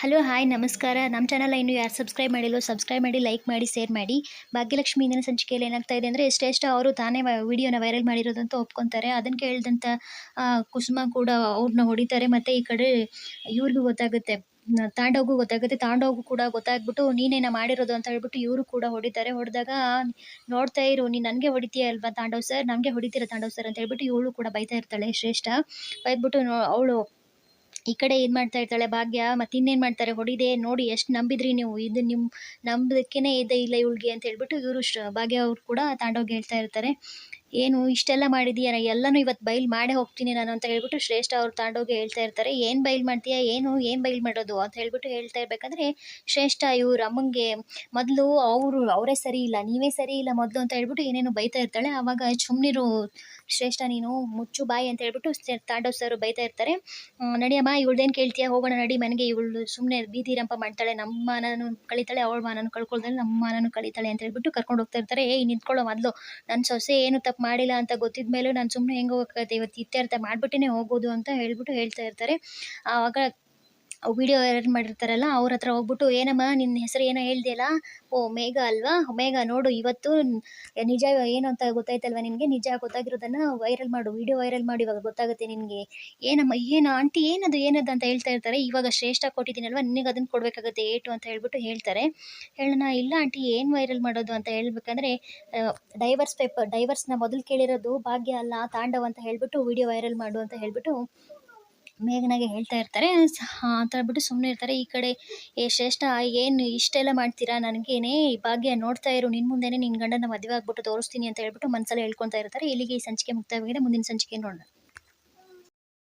Hello hi ನಮಸ್ಕಾರ. ನಮ್ಮ channel ಇನ್ನು ಯಾರು ಸಬ್ಸ್ಕ್ರೈಬ್ ಮಾಡಿಲ್ಲೋ ಸಬ್ಸ್ಕ್ರೈಬ್ ಮಾಡಿ ಲೈಕ್ ಮಾಡಿ ಶೇರ್ ಮಾಡಿ. ಭಾಗ್ಯಲಕ್ಷ್ಮಿ ಇಂದಿನ ಸಂಚಿಕೆಯಲ್ಲಿ ಏನಾಗ್ತಾ ಇದೆ ಅಂದರೆ ಎಷ್ಟೆಷ್ಟು ಅವರು ತಾನೇ ವಿಡಿಯೋನ ವೈರಲ್ ಮಾಡಿರೋದಂತ ಒಪ್ಕೊತಾರೆ. ಅದನ್ನು ಕೇಳಿದಂಥ ಕುಸುಮ ಕೂಡ ಅವ್ರನ್ನ ಹೊಡಿತಾರೆ. ಮತ್ತು ಈ ಕಡೆ ಇವ್ರಿಗೂ ಗೊತ್ತಾಗುತ್ತೆ. ತಾಂಡವ್ಗೂ ಗೊತ್ತಾಗುತ್ತೆ. ತಾಂಡವ್ಗೂ ಕೂಡ ಗೊತ್ತಾಗ್ಬಿಟ್ಟು, ನೀನೇನ ಮಾಡಿರೋದು ಅಂತ ಹೇಳ್ಬಿಟ್ಟು ಇವರು ಕೂಡ ಹೊಡಿತಾರೆ. ಹೊಡೆದಾಗ, ನೋಡ್ತಾ ಇರು, ನೀನು ನನಗೆ ಹೊಡಿತೀಯ ಅಲ್ವಾ ತಾಂಡವ್ ಸರ್ ನನಗೆ ಹೊಡಿತೀರ ತಾಂಡವ್ ಸರ್ ಅಂತ ಹೇಳ್ಬಿಟ್ಟು ಇವಳು ಕೂಡ ಬೈತಾ ಇರ್ತಾಳೆ ಶ್ರೇಷ್ಠ. ಬೈದ್ಬಿಟ್ಟು ಅವಳು ಈ ಕಡೆ ಇದು ಮಾಡ್ತಾ ಇರ್ತಾಳೆ ಭಾಗ್ಯ, ಮತ್ತೆ ಇನ್ನೇನು ಮಾಡ್ತಾರೆ? ಹೊಡಿದೆ, ನೋಡಿ ಎಷ್ಟು ನಂಬಿದ್ರಿ ನೀವು. ಇದು ನಿಮ್ಮ ನಂಬಿಕೆನೆ ಇದೆ ಇಲ್ಲ ಇವಳಿಗೆ ಅಂತ ಹೇಳ್ಬಿಟ್ಟು ಇವರು ಭಾಗ್ಯ ಅವ್ರು ಕೂಡ ತಾಂಡವ್ಗೆ ಹೇಳ್ತಾ ಇರ್ತಾರೆ. ಏನು ಇಷ್ಟೆಲ್ಲ ಮಾಡಿದೀಯ ಎಲ್ಲನೂ ಇವತ್ತು ಬೈಲ್ ಮಾಡೇ ಹೋಗ್ತೀನಿ ನಾನು ಅಂತ ಹೇಳ್ಬಿಟ್ಟು ಶ್ರೇಷ್ಠ ಅವ್ರು ತಾಂಡೋಗಿ ಹೇಳ್ತಾ ಇರ್ತಾರೆ. ಏನು ಬೈಲ್ ಮಾಡ್ತೀಯಾ? ಏನು? ಏನು ಬೈಲ್ ಮಾಡೋದು? ಅಂತ ಹೇಳ್ಬಿಟ್ಟು ಹೇಳ್ತಾ ಇರ್ಬೇಕಾದ್ರೆ, ಶ್ರೇಷ್ಠ ಇವ್ರ ಅಮ್ಮಂಗೆ ಮೊದಲು ಅವರು, ಅವರೇ ಸರಿ ಇಲ್ಲ, ನೀವೇ ಸರಿ ಇಲ್ಲ ಮೊದಲು ಅಂತ ಹೇಳ್ಬಿಟ್ಟು ಏನೇನು ಬೈತಾ ಇರ್ತಾಳೆ. ಆವಾಗ ಸುಮ್ಮನಿರು ಶ್ರೇಷ್ಠ ನೀನು ಮುಚ್ಚು ಬಾಯಿ ಅಂತ ಹೇಳ್ಬಿಟ್ಟು ತಾಂಡವ್ ಸರ್ ಬೈತಾ ಇರ್ತಾರೆ. ನಡಿಯಮ್ಮ, ಇವಳ್ದೇನು ಕೇಳ್ತೀಯ? ಹೋಗೋಣ, ನಡಿ, ಮನೆಗೆ. ಇವಳು ಸುಮ್ಮನೆ ಬೀದಿ ರಂಪ ಮಾಡ್ತಾಳೆ. ನಮ್ಮ ಮಾನನು ಕಳಿತಾಳೆ, ಅವಳ ಮನನು ಕಳ್ಕೊಳ್ತಾಳೆ ನಮ್ಮ ಮಾನನು ಕಳಿತಾಳೆ ಅಂತ ಹೇಳ್ಬಿಟ್ಟು ಕರ್ಕೊಂಡು ಹೋಗ್ತಾ ಇರ್ತಾರೆ. ಏ ನಿಂತ್ಕೊಳ್ಳೋ ಮೊದಲು. ನನ್ನ ಸೊಸೆ ಏನು ತಪ್ಪು ಮಾಡಿಲ್ಲ ಅಂತ ಗೊತ್ತಿದ ನಾನು ಸುಮ್ಮನೆ ಹೆಂಗೆ ಹೋಗಕ್ಕೆ ಇವತ್ತು ಇತ್ಯರ್ಥ ಮಾಡಿಬಿಟ್ಟೇ ಹೋಗೋದು ಅಂತ ಹೇಳ್ಬಿಟ್ಟು ಹೇಳ್ತಾ ಇರ್ತಾರೆ. ಆವಾಗ ವಿಡಿಯೋ ವೈರಲ್ ಮಾಡಿರ್ತಾರಲ್ಲ, ಅವ್ರ ಹತ್ರ ಹೋಗ್ಬಿಟ್ಟು, ಏನಮ್ಮ ನಿನ್ನ ಹೆಸರು ಏನೋ ಹೇಳ್ದೆಯಲ್ಲ? ಓ, ಮೇಘ ಅಲ್ವಾ? ಮೇಘ, ನೋಡು, ಇವತ್ತು ನಿಜ ಏನು ಅಂತ ಗೊತ್ತಾಯ್ತಲ್ವ ನಿನಗೆ? ನಿಜ ಗೊತ್ತಾಗಿರೋದನ್ನು ವೈರಲ್ ಮಾಡು ವಿಡಿಯೋ ವೈರಲ್ ಮಾಡಿ, ಇವಾಗ ಗೊತ್ತಾಗುತ್ತೆ ನಿನಗೆ. ಏನಮ್ಮ, ಏನು, ಆಂಟಿ, ಏನದು ಏನದು ಅಂತ ಹೇಳ್ತಾ ಇರ್ತಾರೆ. ಇವಾಗ ಶ್ರೇಷ್ಠ ಕೊಟ್ಟಿದ್ದೀನಲ್ವ, ನಿನಗೆ ಅದನ್ನು ಕೊಡಬೇಕಾಗುತ್ತೆ ಏಟು ಅಂತ ಹೇಳ್ಬಿಟ್ಟು ಹೇಳ್ತಾರೆ. ಹೇಳೋಣ ಇಲ್ಲ ಆಂಟಿ, ಏನು ವೈರಲ್ ಮಾಡೋದು ಅಂತ ಹೇಳ್ಬೇಕಂದ್ರೆ ಡೈವರ್ಸ್ ಪೇಪರ್ ಡೈವರ್ಸ್ನ ಮೊದಲು ಕೇಳಿರೋದು ಭಾಗ್ಯ ಅಲ್ಲ, ತಾಂಡವ್ ಅಂತ ಹೇಳ್ಬಿಟ್ಟು ವಿಡಿಯೋ ವೈರಲ್ ಮಾಡು ಅಂತ ಹೇಳ್ಬಿಟ್ಟು ಮೇಘನಾಗೆ ಹೇಳ್ತಾ ಇರ್ತಾರೆ ಅಂತ ಹೇಳ್ಬಿಟ್ಟು ಸುಮ್ಮನೆ ಇರ್ತಾರೆ. ಈ ಕಡೆ ಏ, ಶ್ರೇಷ್ಠ, ಏನು ಇಷ್ಟೆಲ್ಲ ಮಾಡ್ತೀರಾ? ನನಗೇನೆ ಈ ಭಾಗ್ಯ ನೋಡ್ತಾ ಇರು. ನಿನ್ನ ಮುಂದೆನೇ ನಿನ್ನ ಗಂಡನ ಮದುವೆ ಆಗ್ಬಿಟ್ಟು ತೋರಿಸ್ತೀನಿ ಅಂತ ಹೇಳ್ಬಿಟ್ಟು ಮನಸ್ಸಲ್ಲಿ ಹೇಳ್ಕೊತಾ ಇರ್ತಾರೆ. ಇಲ್ಲಿಗೆ ಈ ಸಂಚಿಕೆ ಮುಕ್ತಾಯವಾಗಿದೆ. ಮುಂದಿನ ಸಂಚಿಕೆ ನೋಡೋಣ.